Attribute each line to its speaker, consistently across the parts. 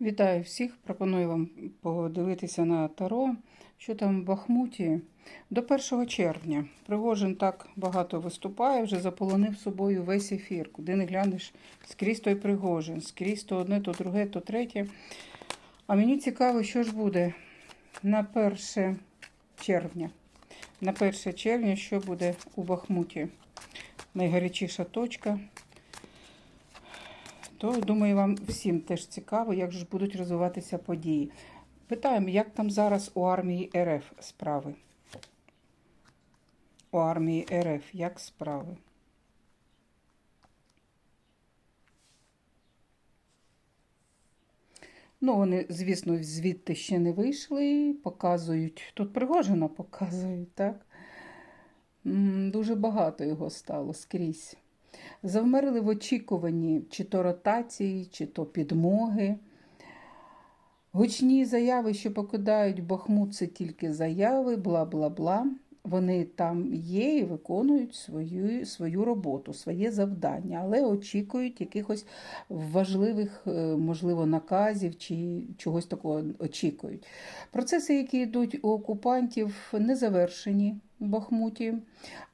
Speaker 1: Вітаю всіх! Пропоную вам подивитися на Таро, що там в Бахмуті до 1 червня. Пригожин так багато виступає, вже заполонив собою весь ефір. Куди не глянеш, скрізь той Пригожин, скрізь то одне, то друге, то третє. А мені цікаво, що ж буде на 1 червня. На 1 червня, що буде у Бахмуті. Найгарячіша точка. То, думаю, вам всім теж цікаво, як ж будуть розвиватися події. Питаємо, як там зараз у армії РФ справи? У армії РФ як справи? Ну, вони, звісно, звідти ще не вийшли, показують. Тут Пригожина показують, так? Дуже багато його стало скрізь. Завмерли в очікуванні чи то ротації, чи то підмоги. Гучні заяви, що покидають Бахмут, це тільки заяви, бла бла бла. Вони там є і виконують свою, свою роботу, своє завдання, але очікують якихось важливих, е, можливо, наказів чи чогось такого очікують. Процеси, які йдуть у окупантів, не завершені в Бахмуті.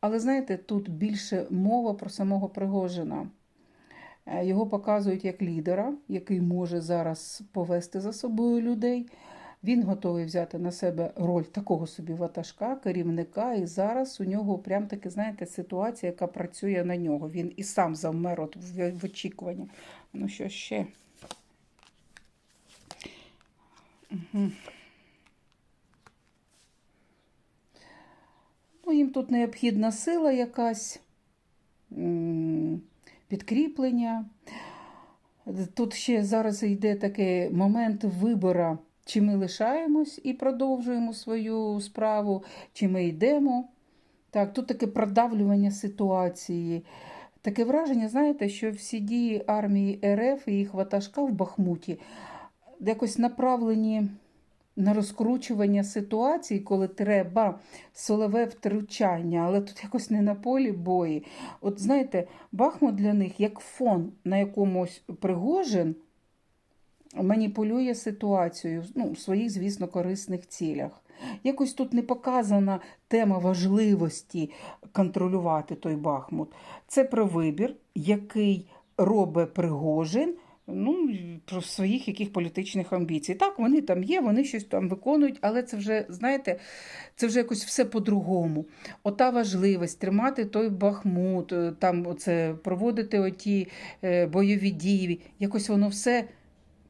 Speaker 1: Але знаєте, тут більше мова про самого Пригожина. Е, Його показують як лідера, який може зараз повести за собою людей. Він готовий взяти на себе роль такого собі ватажка, керівника, і зараз у нього прям таки, знаєте, ситуація, яка працює на нього. Він і сам завмер от в, очікуванні. Ну що ще? Угу. Ну, їм тут необхідна сила якась, підкріплення. Тут ще зараз йде такий момент вибору, чи ми лишаємось і продовжуємо свою справу, чи ми йдемо. Так, тут таке продавлювання ситуації. Таке враження, знаєте, що всі дії армії РФ і їх ватажка в Бахмуті якось направлені на розкручування ситуації, коли треба силове втручання, але тут якось не на полі бої. От знаєте, Бахмут для них як фон, на якомусь Пригожин маніпулює ситуацією ну, в своїх, звісно, корисних цілях. Якось тут не показана тема важливості контролювати той Бахмут. Це про вибір, який робить Пригожин ну, про своїх яких політичних амбіцій. Так, вони там є, вони щось там виконують, але це вже, знаєте, це вже якось все по-другому. Ота важливість тримати той Бахмут, е, там оце, проводити оті е, бойові дії, якось воно все.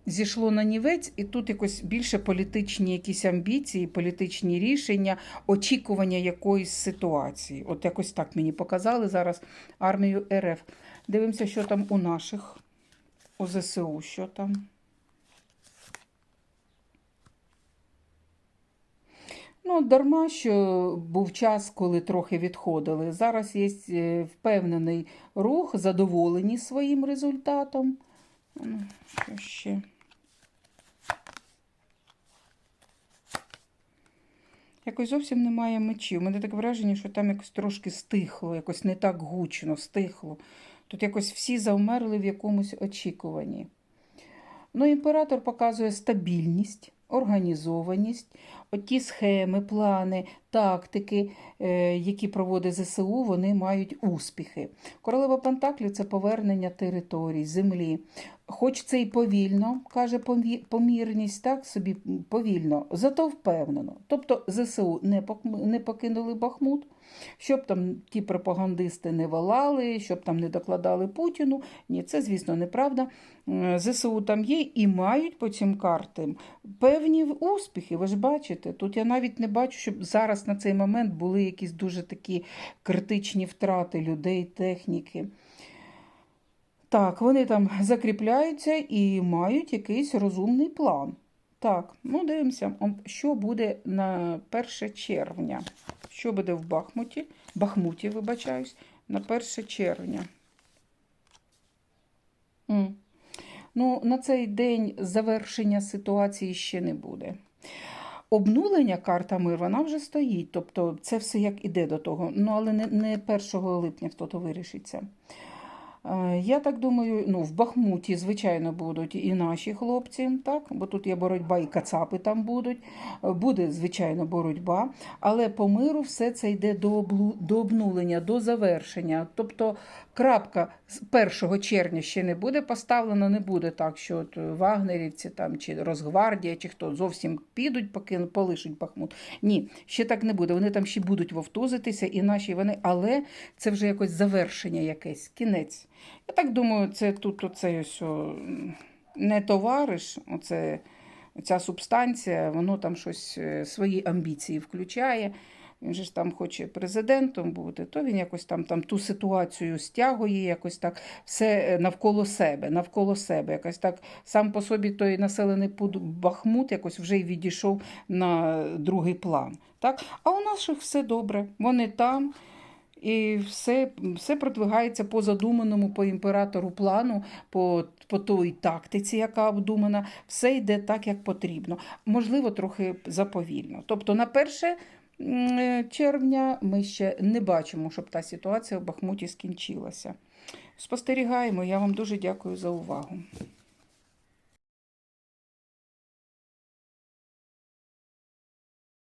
Speaker 1: Зійшло на нівець, і тут якось більше політичні якісь амбіції, політичні рішення, очікування якоїсь ситуації. От якось так мені показали зараз армію РФ. Дивимося, що там у наших, у ЗСУ, що там. Ну, дарма, що був час, коли трохи відходили. Зараз є е, впевнений рух, задоволені своїм результатом. Ну, Що ще? Якось зовсім немає мечів. У мене таке враження, що там якось трошки стихло, якось не так гучно, стихло. Тут якось всі завмерли в якомусь очікуванні. Ну, імператор показує стабільність, організованість, оті схеми, плани, тактики, е, які проводить ЗСУ, вони мають успіхи. Королева Пентаклів це повернення територій, землі. Хоч це і повільно, каже помірність, так собі повільно, зато впевнено. Тобто ЗСУ не покинули Бахмут, щоб там ті пропагандисти не валали, щоб там не докладали Путіну. Ні, це, звісно, неправда. Е, ЗСУ там є і мають по цим картам певні успіхи. Ви ж бачите, тут я навіть не бачу, щоб зараз на цей момент були якісь дуже такі критичні втрати людей, техніки. Так, вони там закріпляються і мають якийсь розумний план. Так, ну дивимося, що буде на 1 червня. Що буде в Бахмуті? Бахмуті, вибачаюсь, на 1 червня. Ну, на цей день завершення ситуації ще не буде. Обнулення карта мир, вона вже стоїть. Тобто це все як іде до того. Ну, але не, не 1 липня хто то вирішиться. Е, Я так думаю, ну, в Бахмуті, звичайно, будуть і наші хлопці, так? бо тут є боротьба, і кацапи там будуть. Е, Буде, звичайно, боротьба. Але по миру все це йде до, облу... до обнулення, до завершення. Тобто крапка з 1 червня ще не буде поставлена, не буде так, що от вагнерівці там, чи Росгвардія, чи хто зовсім підуть, поки полишуть Бахмут. Ні, ще так не буде. Вони там ще будуть вовтузитися, і наші вони, але це вже якось завершення якесь, кінець. Я так думаю, це тут оце ось не товариш, оце, ця субстанція, воно там щось е, свої амбіції включає. Він же ж там хоче президентом бути, то він якось там, там ту ситуацію стягує, якось так все е, навколо себе, навколо себе. Якось так сам по собі той населений пункт Бахмут якось вже й відійшов на другий план. Так? А у нас все добре. Вони там. І все, все продвигається по задуманому по імператору плану, по, по той тактиці, яка обдумана, все йде так, як потрібно. Можливо, трохи заповільно. Тобто, на 1 червня ми ще не бачимо, щоб та ситуація в Бахмуті скінчилася. Спостерігаємо. Я вам дуже дякую за увагу.